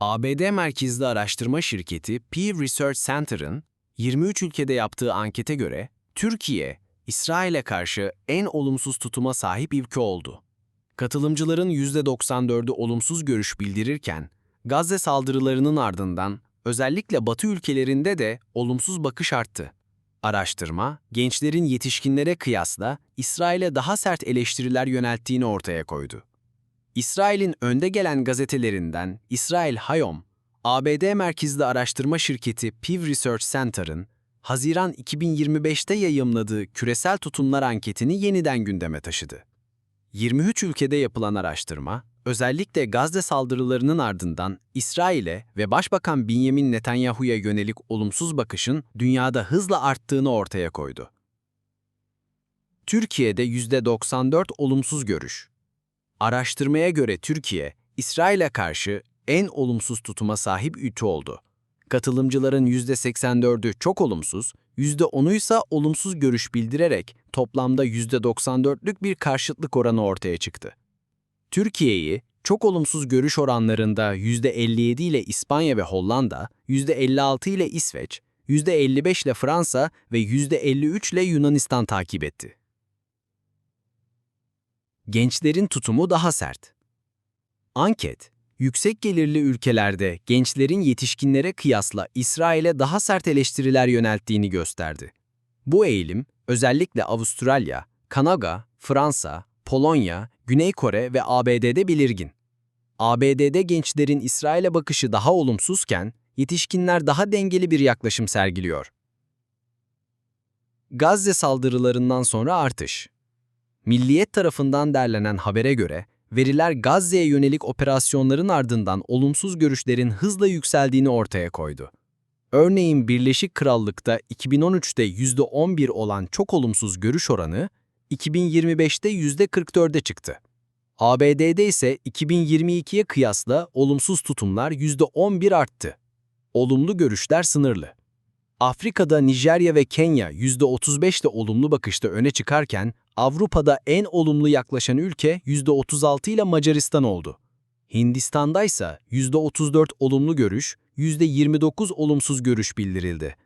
ABD merkezli araştırma şirketi Pew Research Center'ın 23 ülkede yaptığı ankete göre Türkiye, İsrail'e karşı en olumsuz tutuma sahip ülke oldu. Katılımcıların %94'ü olumsuz görüş bildirirken, Gazze saldırılarının ardından özellikle Batı ülkelerinde de olumsuz bakış arttı. Araştırma, gençlerin yetişkinlere kıyasla İsrail'e daha sert eleştiriler yönelttiğini ortaya koydu. İsrail'in önde gelen gazetelerinden İsrail Hayom, ABD merkezli araştırma şirketi Pew Research Center'ın Haziran 2025'te yayımladığı küresel tutumlar anketini yeniden gündeme taşıdı. 23 ülkede yapılan araştırma, özellikle Gazze saldırılarının ardından İsrail'e ve Başbakan Benjamin Netanyahu'ya yönelik olumsuz bakışın dünyada hızla arttığını ortaya koydu. Türkiye'de %94 olumsuz görüş. Araştırmaya göre Türkiye, İsrail'e karşı en olumsuz tutuma sahip ülke oldu. Katılımcıların %84'ü çok olumsuz, %10'u ise olumsuz görüş bildirerek toplamda %94'lük bir karşıtlık oranı ortaya çıktı. Türkiye'yi çok olumsuz görüş oranlarında %57 ile İspanya ve Hollanda, %56 ile İsveç, %55 ile Fransa ve %53 ile Yunanistan takip etti. Gençlerin tutumu daha sert. Anket, yüksek gelirli ülkelerde gençlerin yetişkinlere kıyasla İsrail'e daha sert eleştiriler yönelttiğini gösterdi. Bu eğilim, özellikle Avustralya, Kanada, Fransa, Polonya, Güney Kore ve ABD'de belirgin. ABD'de gençlerin İsrail'e bakışı daha olumsuzken, yetişkinler daha dengeli bir yaklaşım sergiliyor. Gazze saldırılarından sonra artış. Milliyet tarafından derlenen habere göre, veriler Gazze'ye yönelik operasyonların ardından olumsuz görüşlerin hızla yükseldiğini ortaya koydu. Örneğin Birleşik Krallık'ta 2013'te %11 olan çok olumsuz görüş oranı, 2025'te %44'e çıktı. ABD'de ise 2022'ye kıyasla olumsuz tutumlar %11 arttı. Olumlu görüşler sınırlı. Afrika'da Nijerya ve Kenya %35'te olumlu bakışta öne çıkarken, Avrupa'da en olumlu yaklaşan ülke %36 ile Macaristan oldu. Hindistan'da ise %34 olumlu görüş, %29 olumsuz görüş bildirildi.